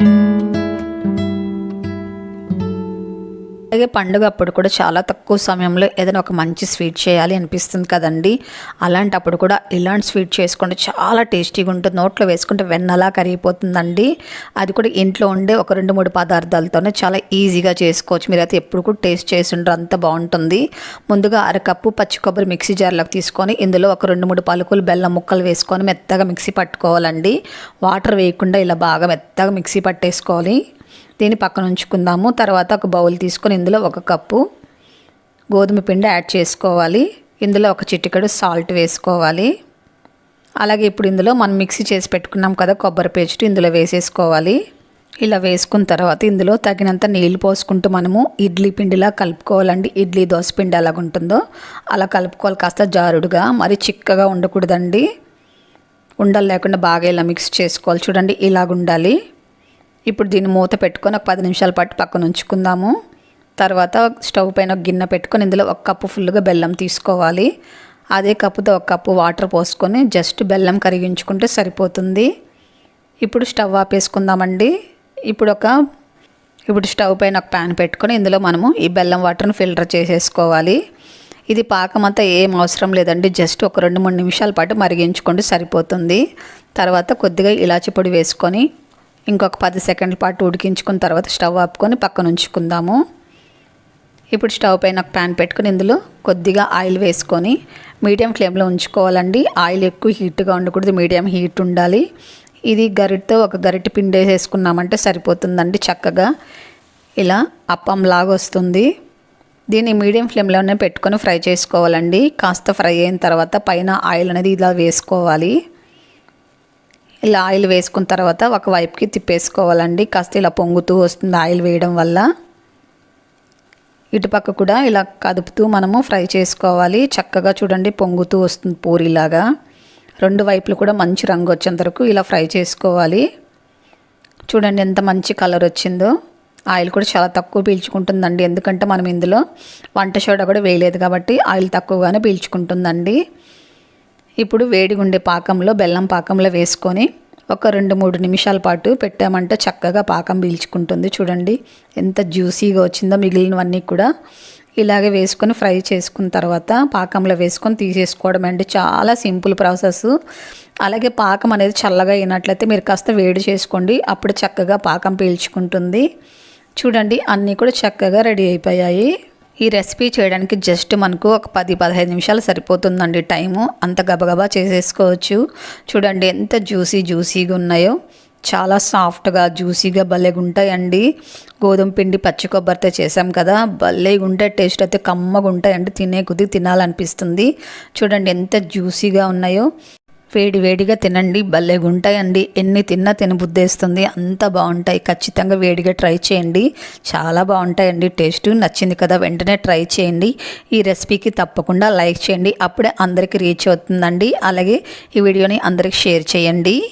thank you అలాగే పండుగ అప్పుడు కూడా చాలా తక్కువ సమయంలో ఏదైనా ఒక మంచి స్వీట్ చేయాలి అనిపిస్తుంది కదండి. అలాంటప్పుడు కూడా ఇలాంటి స్వీట్ చేసుకుంటే చాలా టేస్టీగా ఉంటుంది. నోట్లో వేసుకుంటే వెన్నలా కరిగిపోతుందండి. అది కూడా ఇంట్లో ఉండే ఒక రెండు మూడు పదార్థాలతోనే చాలా ఈజీగా చేసుకోవచ్చు. మీరైతే ఎప్పుడు కూడా టేస్ట్ చేసి ఉంటారు అంత బాగుంటుంది. ముందుగా అరకప్పు పచ్చి కొబ్బరి మిక్సీ జార్లోకి తీసుకొని ఇందులో ఒక రెండు మూడు పలుకులు బెల్లం ముక్కలు వేసుకొని మెత్తగా మిక్సీ పట్టుకోవాలండి. వాటర్ వేయకుండా ఇలా బాగా మెత్తగా మిక్సీ పట్టేసుకోవాలి. దీన్ని పక్కన ఉంచుకుందాము. తర్వాత ఒక బౌల్ తీసుకొని ఇందులో ఒక కప్పు గోధుమ పిండి యాడ్ చేసుకోవాలి. ఇందులో ఒక చిటికెడు సాల్ట్ వేసుకోవాలి. అలాగే ఇప్పుడు ఇందులో మనం మిక్సీ చేసి పెట్టుకున్నాం కదా కొబ్బరి పేస్ట్ ఇందులో వేసేసుకోవాలి. ఇలా వేసుకున్న తర్వాత ఇందులో తగినంత నీళ్ళు పోసుకుంటూ మనము ఇడ్లీ పిండిలా కలుపుకోవాలండి. ఇడ్లీ దోశ పిండి ఎలాగుంటుందో అలా కలుపుకోవాలి. కాస్త జారుడుగా మరి చిక్కగా ఉండకూడదండి. ఉండలు లేకుండా బాగా ఇలా మిక్స్ చేసుకోవాలి. చూడండి ఇలాగ ఉండాలి ఇప్పుడు దీన్ని మూత పెట్టుకొని ఒక పది నిమిషాల పాటు పక్కన ఉంచుకుందాము. తర్వాత స్టవ్ పైన ఒక గిన్నె పెట్టుకొని ఇందులో ఒక కప్పు ఫుల్గా బెల్లం తీసుకోవాలి. అదే కప్పుతో ఒక కప్పు వాటర్ పోసుకొని జస్ట్ బెల్లం కరిగించుకుంటే సరిపోతుంది. ఇప్పుడు స్టవ్ ఆపేసుకుందామండి. ఇప్పుడు ఒక ఇప్పుడు స్టవ్ పైన ఒక ప్యాన్ పెట్టుకొని ఇందులో మనము ఈ బెల్లం వాటర్ని ఫిల్టర్ చేసేసుకోవాలి. ఇది పాకం అంతా ఏం అవసరం లేదండి. జస్ట్ ఒక రెండు మూడు నిమిషాల పాటు మరిగించుకుంటే సరిపోతుంది. తర్వాత కొద్దిగా ఇలాచి పొడి వేసుకొని ఇంకొక పది సెకండ్ల పాటు ఉడికించుకున్న తర్వాత స్టవ్ ఆపుకొని పక్కన ఉంచుకుందాము. ఇప్పుడు స్టవ్ పైన ఒక ప్యాన్ పెట్టుకుని ఇందులో కొద్దిగా ఆయిల్ వేసుకొని మీడియం ఫ్లేమ్లో ఉంచుకోవాలండి. ఆయిల్ ఎక్కువ హీట్గా ఉండకూడదు మీడియం హీట్ ఉండాలి. ఇది గరిటతో ఒక గరిటె పిండి వేసేసుకున్నామంటే సరిపోతుందండి చక్కగా. ఇలా అప్పం లాగా వస్తుంది. దీన్ని మీడియం ఫ్లేమ్లోనే పెట్టుకొని ఫ్రై చేసుకోవాలండి. కాస్త ఫ్రై అయిన తర్వాత పైన ఆయిల్ అనేది ఇలా వేసుకోవాలి. ఇలా ఆయిల్ వేసుకున్న తర్వాత ఒక వైపుకి తిప్పేసుకోవాలండి. కాస్త ఇలా పొంగుతూ వస్తుంది ఆయిల్ వేయడం వల్ల. ఇటుపక్క కూడా ఇలా కదుపుతూ మనము ఫ్రై చేసుకోవాలి. చక్కగా చూడండి పొంగుతూ వస్తుంది పూరిలాగా. రెండు వైపులు కూడా మంచి రంగు వచ్చేంత వరకు ఇలా ఫ్రై చేసుకోవాలి. చూడండి ఎంత మంచి కలర్ వచ్చిందో. ఆయిల్ కూడా చాలా తక్కువ పీల్చుకుంటుందండి. ఎందుకంటే మనం ఇందులో వంట సోడా కూడా వేయలేదు కాబట్టి ఆయిల్ తక్కువగానే పీల్చుకుంటుందండి. ఇప్పుడు వేడిగా ఉండే పాకంలో బెల్లం పాకంలో వేసుకొని ఒక రెండు మూడు నిమిషాల పాటు పెట్టామంటే చక్కగా పాకం పీల్చుకుంటుంది. చూడండి ఎంత జ్యూసీగా వచ్చిందో మిగిలినవన్నీ కూడా. ఇలాగే వేసుకొని ఫ్రై చేసుకున్న తర్వాత పాకంలో వేసుకొని తీసేసుకోవడం అండి. చాలా సింపుల్ ప్రాసెస్. అలాగే పాకం అనేది చల్లగా అయినట్లయితే మీరు కాస్త వేడి చేసుకోండి. అప్పుడు చక్కగా పాకం పీల్చుకుంటుంది. చూడండి అన్నీ కూడా చక్కగా రెడీ అయిపోయాయి. ఈ రెసిపీ చేయడానికి జస్ట్ మనకు ఒక పది పదహైదు నిమిషాలు సరిపోతుందండి టైము. అంత గబగబా చేసేసుకోవచ్చు. చూడండి ఎంత జ్యూసీ జ్యూసీగా ఉన్నాయో. చాలా సాఫ్ట్గా జ్యూసీగా భలేగా ఉంటాయండి గోధుమ పిండి పచ్చి కొబ్బరితో చేసాం కదా. భలేగా ఉంటాయి టేస్ట్ అయితే కమ్మగా ఉంటాయండి. తినే కొద్ది తినాలనిపిస్తుంది. చూడండి ఎంత జ్యూసీగా ఉన్నాయో. వేడి వేడిగా తినండి భలేగా ఉంటాయండి ఎన్ని తిన్నా తినబుద్దేస్తుంది అంత బాగుంటాయి. ఖచ్చితంగా వేడిగా ట్రై చేయండి. చాలా బాగుంటాయండి. టేస్ట్ నచ్చింది కదా వెంటనే ట్రై చేయండి. ఈ రెసిపీకి తప్పకుండా లైక్ చేయండి. అప్పుడే అందరికీ రీచ్ అవుతుందండి. అలాగే ఈ వీడియోని అందరికి షేర్ చేయండి.